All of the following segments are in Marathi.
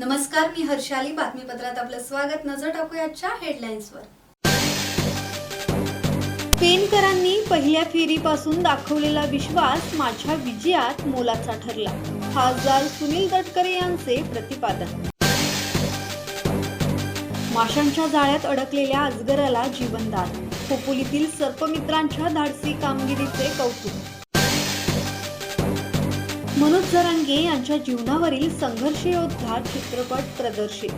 नमस्कार मी हर्षाली. बातमीपत्रात आपलं स्वागत. नजर टाकूयाच्या हेडलाईन्सवर पेनकरांनी पहिल्या फेरीपासून दाखवलेला विश्वास माझ्या विजयात मोलाचा ठरला. खासदार सुनील तटकरे यांचे प्रतिपादन. माशांच्या जाळ्यात अडकलेल्या अजगराला जीवनदान. खोपोलीतील सर्पमित्रांच्या धाडसी कामगिरीचे कौतुक. मनोज जरांगे यांच्या जीवनावरील संघर्ष योद्धा चित्रपट प्रदर्शित.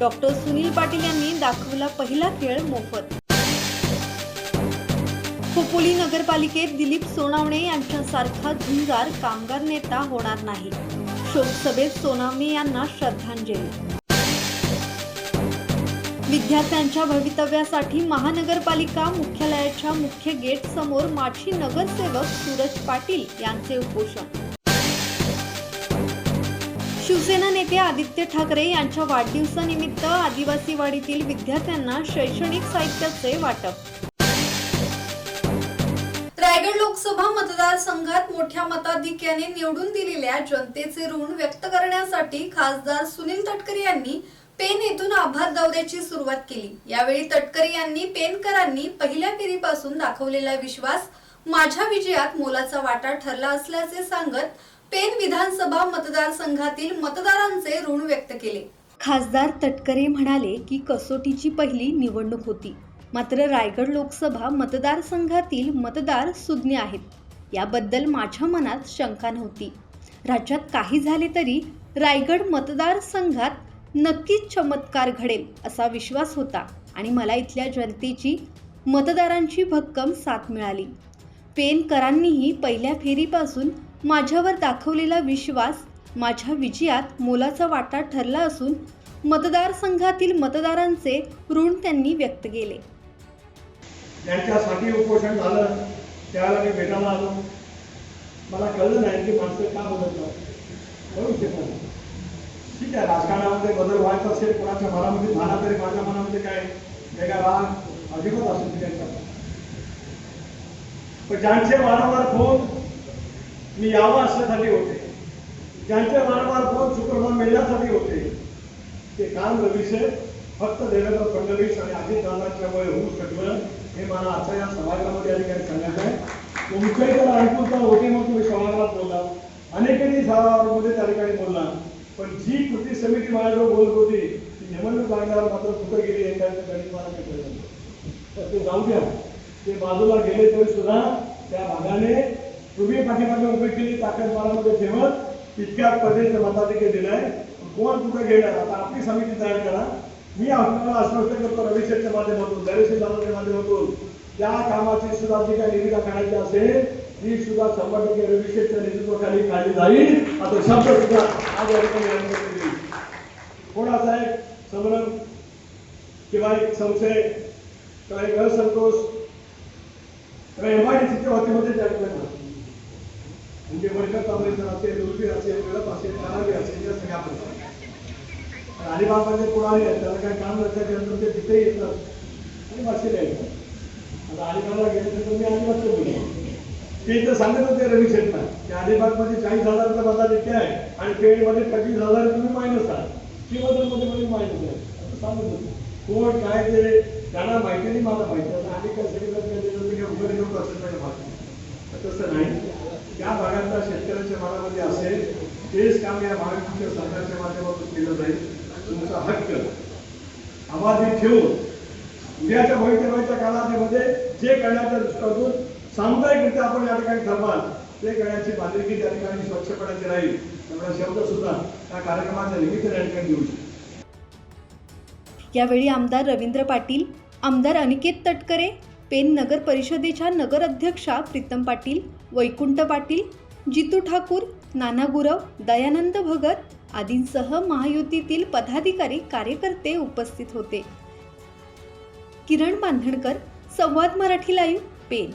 डॉक्टर सुनील पाटील यांनी दाखवला पहिला खेळ मोफत. खोपोली नगरपालिकेत दिलीप सोनावणे यांच्यासारखा झुंजार कामगार नेता होणार नाही. शोकसभेत सोनावणे यांना श्रद्धांजली. विद्यार्थ्यांच्या भवितव्यासाठी महानगरपालिका मुख्यालयाच्या मुख्य गेट समोर माजी नगरसेवक सूरज पाटील यांचे उपोषण. शिवसेना नेते आदित्य ठाकरे यांच्या वाढदिवसानिमित्त आदिवासीवाडीतील विद्यार्थ्यांना शैक्षणिक साहित्याचे वाटप. रायगड लोकसभा मतदारसंघात मोठ्या मताधिक्याने निवडून दिलेल्या जनतेचे ऋण व्यक्त करण्यासाठी खासदार सुनील तटकरे यांनी पेन येथून आभार दौऱ्याची सुरुवात केली. यावेळी तटकरे यांनी पेनकरांनी पहिल्या फेरीपासून दाखवलेला विश्वास माझ्या विजयात मोलाचा वाटा ठरला असल्याचे सांगत पेन विधानसभा मतदारसंघातील मतदारांचे ऋण व्यक्त केले. खासदार तटकरे म्हणाले की कसोटीची पहिली निवडणूक होती. मात्र रायगड लोकसभा मतदारसंघातील मतदार सुज्ञ आहेत. याबद्दल माझ्या मनात शंका नव्हती. राज्यात काही झाले तरी रायगड मतदारसंघात नक्कीच चमत्कार घडेल असा विश्वास होता आणि मला इथल्या जनतेची मतदारांची भक्कम साथ मिळाली. पेनकरांनीही पहिल्या फेरीपासून माझ्यावर दाखवलेला विश्वास माझ्या विजयात मोलाचा वाटा ठरला असून मतदारसंघातील मतदारांचे ऋण त्यांनी व्यक्त केले. ज्यांच्यासाठी उपोषण झालं त्याला मी भेटायला आलो. मला कळलं नाही की माणसं का बदलतात. कळू शकत ठीक आहे राजकारणामध्ये बदल व्हायचा असेल कोणाच्या मनामध्ये झाला तरी माझ्या मनामध्ये काय वेगळा राग अधिकच असेल त्यांचा पण ज्यांचे वारंवार फोन मी यावं असण्यासाठी होते. ज्यांचे वारंवार फोन शुक्रवार मिळण्यासाठी होते. ते काम विषय फक्त देवेंद्र फडणवीस आणि अजित दादांच्यामुळे होऊ शकलं हे मला आता या समाजामध्ये या ठिकाणी सांगायचं आहे तुमच्याही जर ऐकून तर होते मग तुम्ही सभागृहात बोलला अनेकांनी सभागृहामध्ये त्या ठिकाणी बोलला. पण जी कृती समिती माझ्याजवळ बोलत होती ती निवडणूक लागल्यावर मात्र कुठं गेली हे त्यांचं मला काही तर ते जाऊ द्या. ते बाजूला गेले तरी सुद्धा त्या भागाने तुम्ही पाठीमागे उभी केली ताकद मनामध्ये ठेवत तितक्या पद्धतीचं मताधिकार दिलाय. कोण कुठं घेणार? आता आपली समिती तयार करा. मी आपल्याला आश्वस्त करतो रविशेच्या माध्यमातून दरेशी दादाच्या माध्यमातून. त्या कामाची सुद्धा जी काही निविदा काढायची असेल ती सुद्धा शंभर टक्के रविशेठच्या नेतृत्वाखाली काढली जाईल. आता शब्द सुद्धा आज या ठिकाणी कोणाचा एक संभ्रम किंवा एक संशय किंवा एक असंतोष? किंवा एमआयडीसीच्या वतीमध्ये त्या ठिकाणी म्हणजे वर्षात ऑपरेशन असेल दुर्बीण असेल गडप असेल करावी असेल या सगळ्या प्रकार अलिबागमध्ये पुढारी आहेत त्याला काही काम नसल्याच्या नंतर ते तिथे येतात. आणि बसलेले आहेत आता अलिबागला गेले तर तुम्ही अलिबागचं बोलतो ते इथं सांगत होते रवी शेटना की अलिबागमध्ये चाळीस हजाराचा बदल इतके आहे आणि पेडमध्ये पंचवीस हजार तुम्ही मायनस आहात. ती बदलमध्ये मध्ये मायनस आहे. असं सांगत होते. कोण काय ते त्यांना माहिती नाही मला माहिती आता आणि काय सगळं उघड घेऊन असेल नाही माहिती तसं नाही. त्या भागातल्या शेतकऱ्याच्या मनामध्ये असेल तेच काम या महाराष्ट्र सरकारच्या माध्यमातून केलं जाईल. तुमचा हक्क. अबाधित ठेवून उद्याच्या भवितव्याच्या कालावधीमध्ये जे करण्याच्या दृष्टीतून सामुदायिकरित्या आपण या ठिकाणी ठरवाल ते करण्याची बांधिलकी त्या ठिकाणी स्वच्छपणाची राहील. त्यामुळे शब्द सुद्धा त्या कार्यक्रमाच्या निमित्ताने या ठिकाणी देऊ शकतो. यावेळी आमदार रवींद्र पाटील आमदार अनिकेत तटकरे पेन नगर परिषदेच्या नगर अध्यक्षा प्रीतम पाटील वैकुंठ पाटील जितू ठाकूर नाना गुरव दयानंद भगत आदींसह महायुतीतील पदाधिकारी कार्यकर्ते उपस्थित होते. किरण बांधणकर संवाद मराठी लाईव्ह पेन.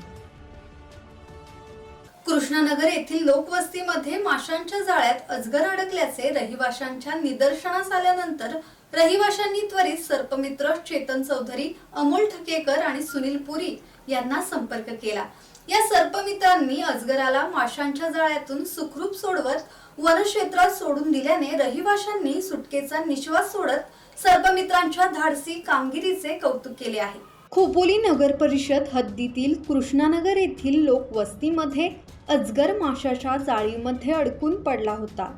कृष्णानगर येथील लोकवस्तीमध्ये माशांच्या जाळ्यात अजगर अडकल्याचे रहिवाशांच्या निदर्शनास आल्यानंतर रहिवाशांनी त्वरित सर्पमित्र चेतन चौधरी अमोल ठकेकर आणि सुनील पुरी यांना संपर्क केला. या सर्पमित्रांनी अजगराला माशांच्या जाळ्यातून सुखरूप सोडवत वनक्षेत्रात सोडून दिल्याने रहिवाशांनी सुटकेचा निश्वास सोडत सर्पमित्रांच्या धाडसी कामगिरीचे कौतुक केले आहे. खोपोली नगर परिषद हद्दीतील कृष्णानगर येथील लोकवस्तीमध्ये अजगर माशाच्या जाळीमध्ये अडकून पडला होता.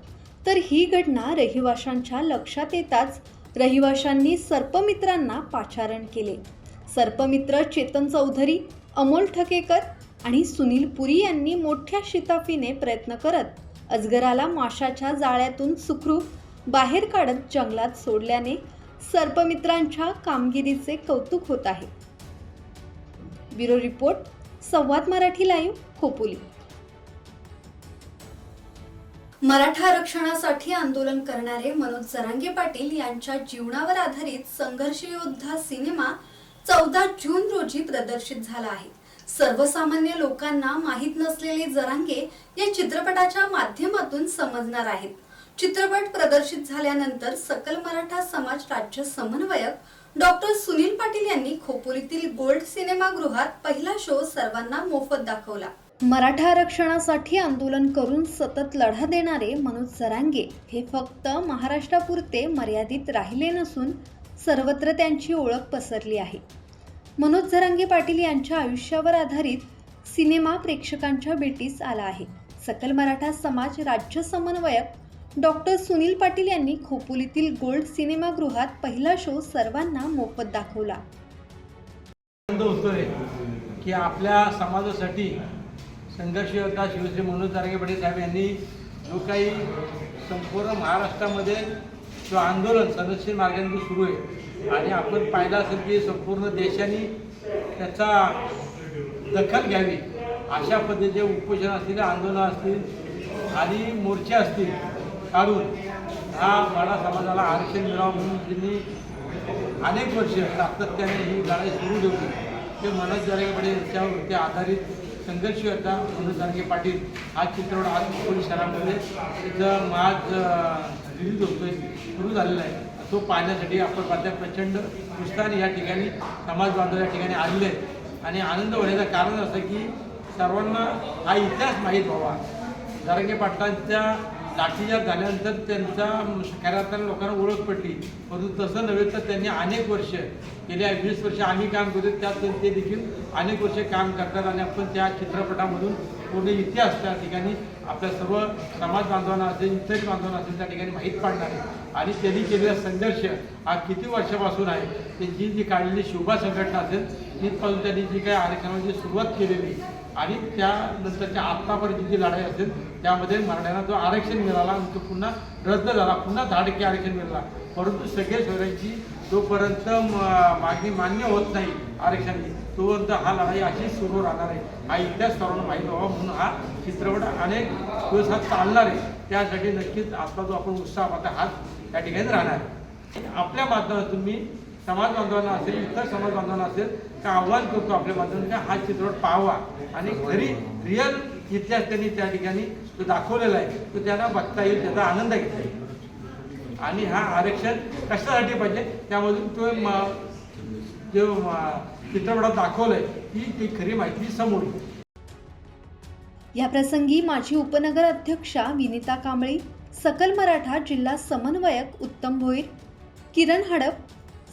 तर ही घटना रहिवाशांच्या लक्षात येताच रहिवाशांनी सर्पमित्रांना पाचारण केले. सर्पमित्र चेतन चौधरी अमोल ठकेकर आणि सुनील पुरी यांनी मोठ्या शिताफीने प्रयत्न करत अजगराला माशाच्या जाळ्यातून सुखरूप बाहेर काढत जंगलात सोडल्याने सर्पमित्रांच्या कामगिरीचे कौतुक होत आहे. ब्युरो रिपोर्ट संवाद मराठी लाईव्ह खोपोली. मराठा आरक्षणासाठी आंदोलन करणारे मनोज जरांगे पाटील यांच्या जीवनावर आधारित संघर्ष योद्धा सिनेमा चौदा जून रोजी प्रदर्शित झाला आहे. सर्वसामान्य लोकांना माहीत नसलेले जरांगे या चित्रपटाच्या माध्यमातून समजणार आहेत. चित्रपट प्रदर्शित झाल्यानंतर सकल मराठा समाज राज्य समन्वयक डॉक्टर सुनील पाटील यांनी खोपोलीतील गोल्ड सिनेमागृहात पहिला शो सर्वांना मोफत दाखवला. मराठा आरक्षणासाठी आंदोलन करून सतत लढा देणारे मनोज सरांगे हे फक्त महाराष्ट्रापुरते मर्यादित राहिले नसून सर्वत्र त्यांची ओळख पसरली आहे. मनोज झरांगे पाटील यांच्या आयुष्यावर आधारित सिनेमा प्रेक्षकांच्या भेटीस आला आहे. सकल मराठा समाज राज्य समन्वयक डॉक्टर सुनील पाटील यांनी खोपोलीतील गोल्ड सिनेमागृहात पहिला शो सर्वांना मोफत दाखवला. की आपल्या समाजासाठी संघर्ष योद्धा शिवश्री मनोज तारगे पाटील साहेब यांनी जो काही संपूर्ण महाराष्ट्रामध्ये जो आंदोलन संरक्षण मार्गाने सुरू आहे आणि आपण पाहिलं असेल की संपूर्ण देशाने त्याचा दखल घ्यावी अशा पद्धतीचे उपोषण असतील आंदोलन असतील आणि मोर्चे असतील काढून हा मराठा समाजाला आरक्षण मिळावं म्हणून त्यांनी अनेक वर्ष सातत्याने ही लढाई सुरू ठेवली. ते मनोज जारगे यांच्यावरती आधारित संघर्ष होता मनोज जारगे पाटील हा चित्रपट आज खोपोली शहरामध्ये तिथं माझ रिलीज होतोय सुरू झालेला आहे. तो पाहण्यासाठी आपण पाहता प्रचंड उत्साहाने या ठिकाणी समाज बांधव या ठिकाणी आलेले आहेत. आणि आनंद होण्याचं कारण असं की सर्वांना हा इतिहास माहीत व्हावा. जारंगे पाटलांच्या लाठीचार्ज झाल्यानंतर त्यांचा सकारात्मक लोकांना ओळख पडली. परंतु तसं नव्हे तर त्यांनी अनेक वर्ष गेल्या वीस वर्ष आम्ही काम करतो त्यात ते देखील अनेक वर्ष काम करतात आणि आपण त्या चित्रपटामधून पूर्ण इतिहास त्या ठिकाणी आपल्या सर्व समाज बांधवांना असेल इतर बांधवांना असेल त्या ठिकाणी माहीत पाडणार आहे. आणि त्यांनी केलेला संघर्ष हा किती वर्षापासून आहे त्यांची जी काढलेली शोभा संघटना असेल तिथपासून त्यांनी जी काही आरक्षणाची सुरुवात केलेली. आणि त्यानंतरच्या आत्तापर्यंत जी लढाई असेल त्यामध्ये मराठ्यांना जो आरक्षण मिळाला आणि तो पुन्हा रद्द झाला पुन्हा दहा टक्के आरक्षण मिळाला. परंतु सगळे शहरांची जोपर्यंत मागणी मान्य होत नाही आरक्षणाची तोपर्यंत हा लढाई अशीच सुरू राहणार आहे. हा इतिहास सर्वांना माहीत व्हावा म्हणून हा चित्रपट अनेक दिवसात चालणार आहे. त्यासाठी नक्कीच आपला जो आपण उत्साह आता हाच त्या ठिकाणी राहणार आहे. आपल्या माध्यमातून मी समाज बांधवांना असेल इतर समाज बांधवांना असेल का आव्हान करतो आपल्या माध्यमातून का हा चित्रपट पाहावा. आणि घरी रिअल इतिहास त्यांनी त्या ठिकाणी तो दाखवलेला आहे. तो त्यांना बघता येईल त्याचा आनंद घेता येईल. आणि हा आरक्षण कशासाठी पाहिजे? त्यामधून तो जो चित्रपटात दाखवलंय ती ती खरी माहिती समोर या प्रसंगी माजी उपनगर अध्यक्षा विनिता कांबळी सकल मराठा जिल्हा समन्वयक उत्तम भोईर किरण हडप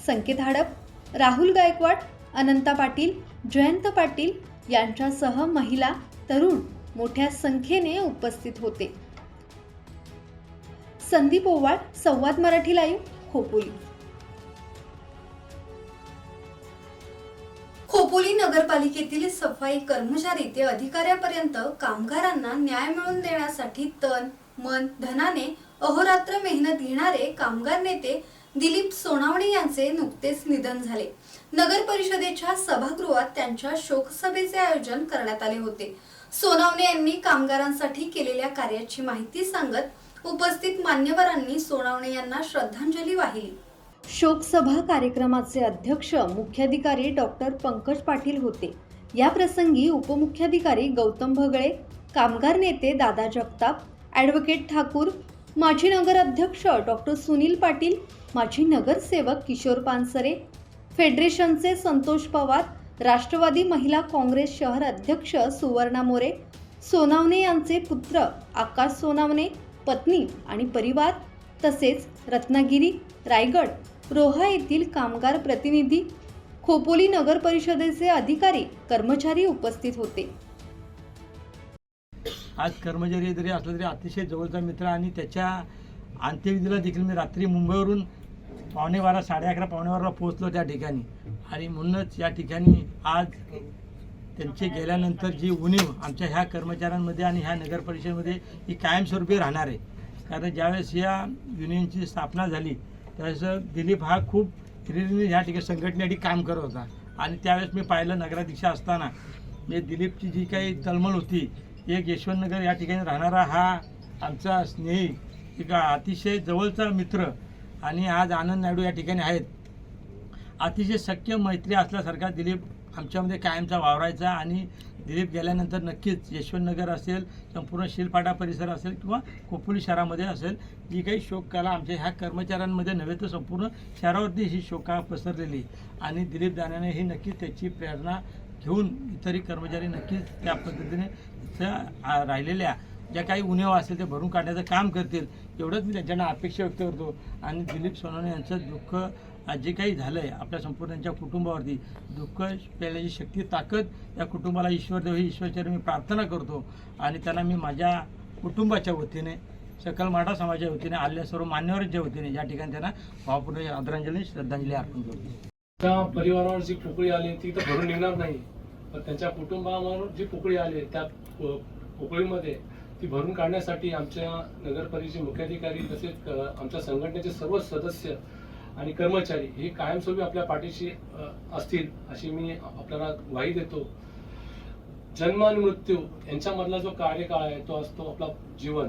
संकेत हडप राहुल गायकवाड अनंता पाटील जयंत पाटील यांच्यासह महिला तरुण मोठ्या संख्येने उपस्थित होते. संदीप ओवाळ संवाद मराठी लाईव्ह खोपोली. खोपोली नगरपालिकेतील सफाई कर्मचारी ते अधिकाऱ्यापर्यंत कामगारांना न्याय मिळवून देण्यासाठी तन मन धनाने अहोरात्र मेहनत घेणारे कामगार नेते दिलीप सोनावणे यांचे नुकतेच निधन झाले. नगर परिषदेच्या सभागृहात त्यांच्या शोकसभेचे आयोजन करण्यात आले होते. सोनावणे यांनी कामगारांसाठी केलेल्या कार्याची माहिती सांगत उपस्थित मान्यवरांनी सोनावणे यांना श्रद्धांजली वाहिली. शोकसभा कार्यक्रमाचे अध्यक्ष मुख्याधिकारी डॉक्टर पंकज पाटील होते. या प्रसंगी उपमुख्याधिकारी गौतम भगळे कामगार नेते दादा जगताप ॲडव्होकेट ठाकूर माजी नगराध्यक्ष डॉक्टर सुनील पाटील माजी नगरसेवक किशोर पानसरे फेडरेशनचे संतोष पवार राष्ट्रवादी महिला काँग्रेस शहर अध्यक्ष सुवर्णा मोरे सोनावणे यांचे पुत्र आकाश सोनावणे पत्नी आणि परिवार तसेच रत्नागिरी रायगड रोहा येथील कामगार प्रतिनिधी खोपोली नगर परिषदेचे अधिकारी कर्मचारी उपस्थित होते. आज कर्मचारी जरी असला तरी अतिशय जवळचा मित्र आणि त्याच्या अंत्यविधीला देखील मी रात्री मुंबईवरून पावणे बारा साडे अकरा पावणे बाराला पोहोचलो त्या ठिकाणी. आणि म्हणूनच या ठिकाणी आज त्यांचे गेल्यानंतर जी उणीव आमच्या ह्या कर्मचाऱ्यांमध्ये आणि ह्या नगर परिषदेमध्ये ही कायमस्वरूपी राहणार आहे. कारण ज्यावेळेस या युनियनची स्थापना झाली त्यावेळेस दिलीप हा खूप हिरिरीने ह्या ठिकाणी संघटनेसाठी काम करत होता. आणि त्यावेळेस मी पाहिलं नगराध्यक्ष असताना म्हणजे दिलीपची जी काही तलमल होती एक यशवंतनगर या ठिकाणी राहणारा हा आमचा स्नेही एक अतिशय जवळचा मित्र आणि आज आनंद नायडू या ठिकाणी आहेत. अतिशय शक्य मैत्री असल्यासारखा दिलीप आमच्यामध्ये कायमचा वावरायचा आणि दिलीप गेल्यानंतर नक्कीच यशवंतनगर असेल संपूर्ण शिलपाटा परिसर असेल किंवा कोपोली शहरामध्ये असेल जी काही शोककला आमच्या ह्या कर्मचाऱ्यांमध्ये नव्हे तर संपूर्ण शहरावरती ही शोका पसरलेली. आणि दिलीप दाण्याने ही नक्कीच त्याची प्रेरणा घेऊन इतरही कर्मचारी नक्कीच त्या पद्धतीने इथं राहिलेल्या. ज्या काही उणेव असेल ते भरून काढण्याचं काम करतील. एवढंच मी त्यांच्याकडनं अपेक्षा व्यक्त करतो. आणि दिलीप सोनवणे यांचं दुःख आज जे काही झालं आहे आपल्या संपूर्ण त्यांच्या कुटुंबावरती दुःख पेल्याची शक्ती ताकद या कुटुंबाला ईश्वर देव ही ईश्वरचरी मी प्रार्थना करतो. आणि त्यांना मी माझ्या कुटुंबाच्या वतीने सकल मराठा समाजाच्या वतीने आलेल्या सर्व मान्यवरांच्या वतीने या ठिकाणी त्यांना भावपूर्ण आदरांजली श्रद्धांजली अर्पण करतो. त्या परिवारावर जी पोकळी आली ती तर भरून निघणार नाही. पण त्यांच्या कुटुंबावर जी पोकळी आली त्या पोकळीमध्ये ती भरून काढण्यासाठी आमच्या नगर मुख्याधिकारी तसेच आमच्या संघटनेचे सर्व सदस्य आणि कर्मचारी हे कायमस्वरूपी आपल्या पाठीशी असतील अशी मी आपल्याला ग्वाही देतो. जन्म आणि मृत्यू यांच्यामधला जो कार्यकाळ आहे तो असतो आपला जीवन.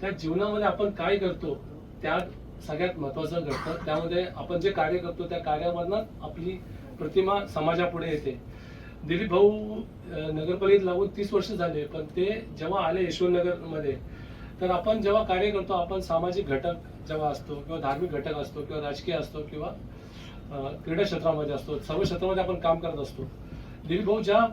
त्या जीवनामध्ये आपण काय करतो त्या सगळ्यात महत्वाचं घडतं. त्यामध्ये आपण जे कार्य करतो त्या कार्यामधनं आपली प्रतिमा समाजापुढे येते. दिलीप भाऊ नगरपालिकेत लागून तीस वर्ष झाले पण ते जेव्हा आले यशवंतनगरमध्ये तर आपण जेव्हा कार्य करतो आपण सामाजिक घटक जेव्हा असतो किंवा धार्मिक घटक असतो किंवा राजकीय असतो किंवा क्रीडा क्षेत्रामध्ये असतो सर्व क्षेत्रामध्ये आपण काम करत असतो. दिलीप भाऊ ज्या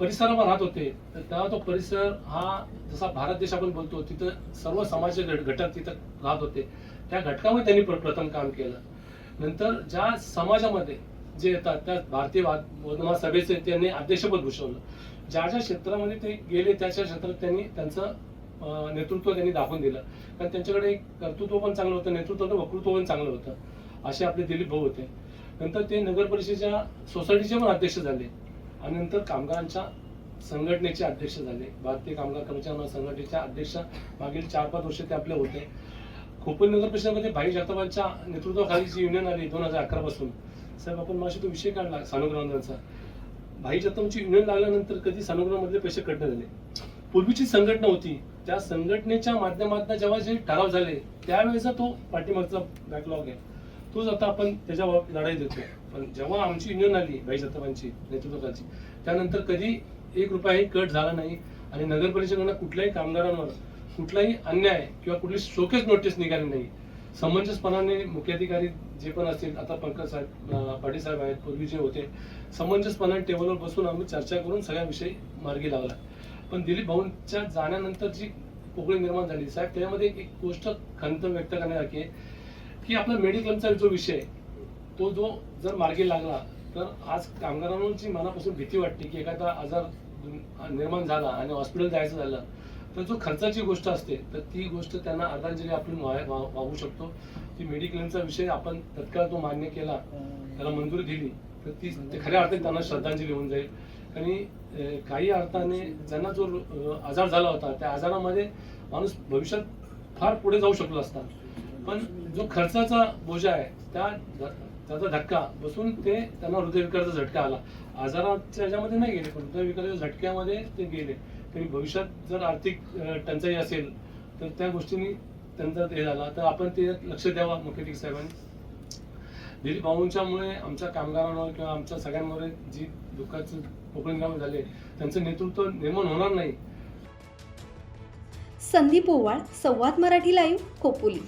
परिसरावर राहत होते तर तेव्हा तो परिसर हा जसा भारत देश आपण बोलतो तिथं सर्व समाजाचे घट- घटक तिथं राहत होते. त्या घटकामध्ये त्यांनी प्र- प्रथम काम केलं. नंतर ज्या समाजामध्ये जे येतात त्या भारतीय वादमा सभेचे त्यांनी अध्यक्षपद भूषवलं. ज्या ज्या क्षेत्रामध्ये ते गेले त्याच्या क्षेत्रात त्यांनी त्यांचं नेतृत्व त्यांनी दाखवून दिलं. कारण त्यांच्याकडे एक कर्तृत्व पण चांगलं होतं नेतृत्व वक्तृत्व पण चांगलं होतं असे आपले दिलीप भाऊ होते. नंतर ते नगर परिषदेच्या सोसायटीचे पण अध्यक्ष झाले आणि नंतर कामगारांच्या संघटनेचे अध्यक्ष झाले. भारतीय कामगार कर्मचारी संघटनेच्या अध्यक्ष मागील चार पाच वर्ष ते आपले होते. खोपोली नगर परिषदेमध्ये भाई जगतापांच्या नेतृत्वाखाली जी युनियन आली दोन हजार अकरा पासून. साहेब आपण माशी तो विषय काढला सानुग्रहांचा. भाई जगतापांची युनियन लागल्यानंतर कधी सानुग्रहामधले पैसे कट झाले पूर्वीची संघटना होती. त्या संघटनेच्या माध्यमातून जेव्हा जे ठराव झाले त्यावेळेचा तो पाठीमागचा बॅकलॉग आहे. तोच आता आपण त्याच्या लढाई देतो पण जेव्हा आमची युनियन आली भाई जगतापांची नेतृत्वाची त्यानंतर कधी एक रुपयाही कट झाला नाही. आणि नगर परिषदेनं कुठल्याही कामगारांवर कुठलाही अन्याय किंवा कुठली शोकेस नोटीस निघाली नाही. समंजसपणाने मुख्याधिकारी जे पण असतील आता पंकज साहेब पाटील साहेब आहेत पूर्वी जे होते समंजसपणाने टेबलवर बसून आम्ही चर्चा करून सगळ्या विषयी मार्गी लावला. पण दिलीप भाऊंच्या जाण्यानंतर जी पोकळी निर्माण झाली साहेब त्यामध्ये एक गोष्ट खंत व्यक्त करण्यासारखी आहे की आपला मेडिक्लेमचा जो विषय तो जो जर मार्गी लागला तर आज कामगारांची जी मनापासून भीती वाटते की एखादा आजार निर्माण झाला आणि हॉस्पिटल जायचं झालं तर जो खर्चाची गोष्ट असते तर ती गोष्ट त्यांना अर्धांजली आपण वाह- वाहू शकतो. ती मेडिक्लेमचा विषय आपण तत्काळ तो मान्य केला त्याला मंजुरी दिली तर ती खऱ्या अर्थाने त्यांना श्रद्धांजली होऊन जाईल. आणि काही अर्थाने ज्यांना जो आजार झाला होता त्या आजारामध्ये माणूस भविष्यात फार पुढे जाऊ शकलो असता. पण जो खर्चाचा बोजा आहे त्या त्याचा धक्का बसून ते त्यांना हृदयविकाराचा झटका आला. आजाराच्या ह्याच्यामध्ये नाही गेले पण हृदयविकाराच्या झटक्यामध्ये ते गेले. तरी भविष्यात जर आर्थिक टंचाई असेल तर त्या गोष्टींनी त्यांचा हे झाला. तर आपण ते लक्ष द्यावा मुख्याधिक साहेबांनी. दिलीप भाऊंच्यामुळे आमच्या कामगारांवर किंवा आमच्या सगळ्यांवर जी दुःखाचं पोकळ निर्माण झाले त्यांचं नेतृत्व निर्माण होणार नाही. संदीप ओवाळ संवाद मराठी लाईव्ह खोपोली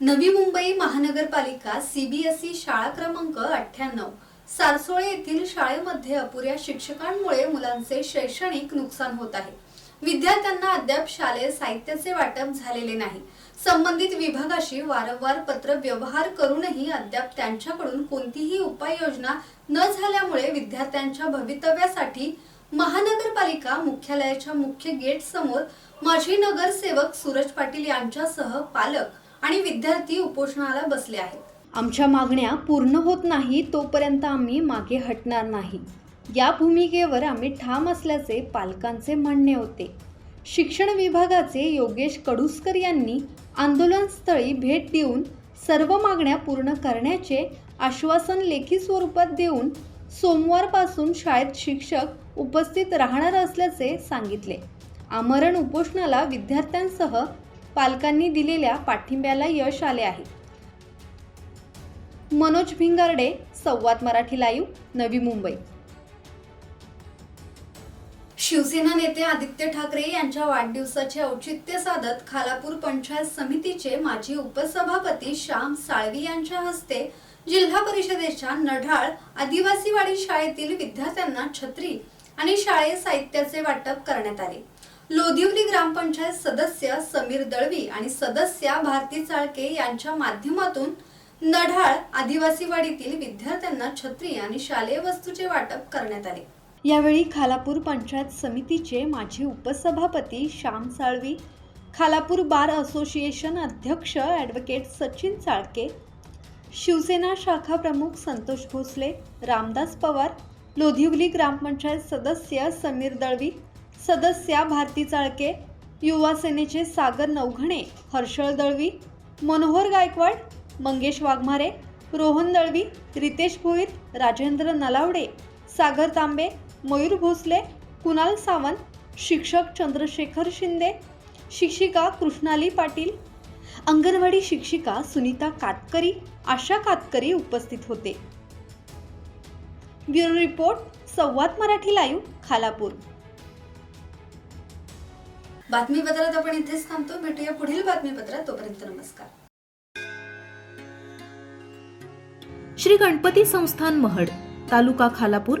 नवी मुंबई महानगरपालिका सीबीएसई शाळा क्रमांक अठ्ठ्याण्णव सारसोळे येथील शाळेमध्ये अपुऱ्या शिक्षकांमुळे मुलांचे शैक्षणिक नुकसान होत आहे. विद्यार्थ्यांना अद्याप शालेय साहित्याचे वाटप झालेले नाही. संबंधित विभागाशी वारंवार पत्र व्यवहार करूनही अद्याप त्यांच्याकडून कोणतीही उपाययोजना न झाल्यामुळे विद्यार्थ्यांच्या भवितव्यासाठी महानगरपालिका मुख्यालयाच्या मुख्य गेट समोर माजी नगरसेवक सूरज पाटील यांच्यासह पालक आणि विद्यार्थी उपोषणाला बसले आहेत. आमच्या मागण्या पूर्ण होत नाही तोपर्यंत आम्ही मागे हटणार नाही. या भूमिकेवर आम्ही ठाम असल्याचे पालकांचे म्हणणे होते. शिक्षण विभागाचे योगेश कडुसकर यांनी आंदोलनस्थळी भेट देऊन सर्व मागण्या पूर्ण करण्याचे आश्वासन लेखी स्वरूपात देऊन सोमवारपासून शाळेत शिक्षक उपस्थित राहणार असल्याचे सांगितले. आमरण उपोषणाला विद्यार्थ्यांसह पालकांनी दिलेल्या पाठिंब्याला यश आले आहे. मनोज भिंगारडे संवाद मराठी लाईव्ह नवी मुंबई. शिवसेना नेते आदित्य ठाकरे यांच्या वाढदिवसाचे औचित्य साधत खालापूर पंचायत समितीचे माजी उपसभापती श्याम साळवी यांच्या हस्ते जिल्हा परिषदेच्या नढाळ आदिवासीवाडी शाळेतील विद्यार्थ्यांना छत्री आणि शाळेय साहित्याचे वाटप करण्यात आले. लोधिवली ग्रामपंचायत सदस्य समीर दळवी आणि सदस्या भारती चाळके यांच्या माध्यमातून नढाळ आदिवासीवाडीतील विद्यार्थ्यांना छत्री आणि शालेय वस्तूचे वाटप करण्यात आले. यावेळी खालापूर पंचायत समितीचे माजी उपसभापती श्याम साळवी खालापूर बार असोसिएशन अध्यक्ष ॲडव्होकेट सचिन चाळके शिवसेना शाखा प्रमुख संतोष भोसले रामदास पवार लोधिवली ग्रामपंचायत सदस्य समीर दळवी सदस्या भारती चाळके युवा सेनेचे सागर नवघणे हर्षळ दळवी मनोहर गायकवाड मंगेश वाघमारे रोहन दळवी रितेश भोईर राजेंद्र नलावडे सागर तांबे मयूर भोसले कुणाल सावंत शिक्षक चंद्रशेखर शिंदे शिक्षिका कृष्णाली पाटील अंगणवाडी शिक्षिका सुनीता कातकरी आशा कातकरी उपस्थित होते. ब्युरो रिपोर्ट संवाद मराठी लाईव्ह खालापूर. बातमीपत्रात आपण इथेच थांबतो. भेटूया पुढील बातमीपत्रात. तोपर्यंत नमस्कार. श्री गणपती संस्थान महड तालुका खालापूर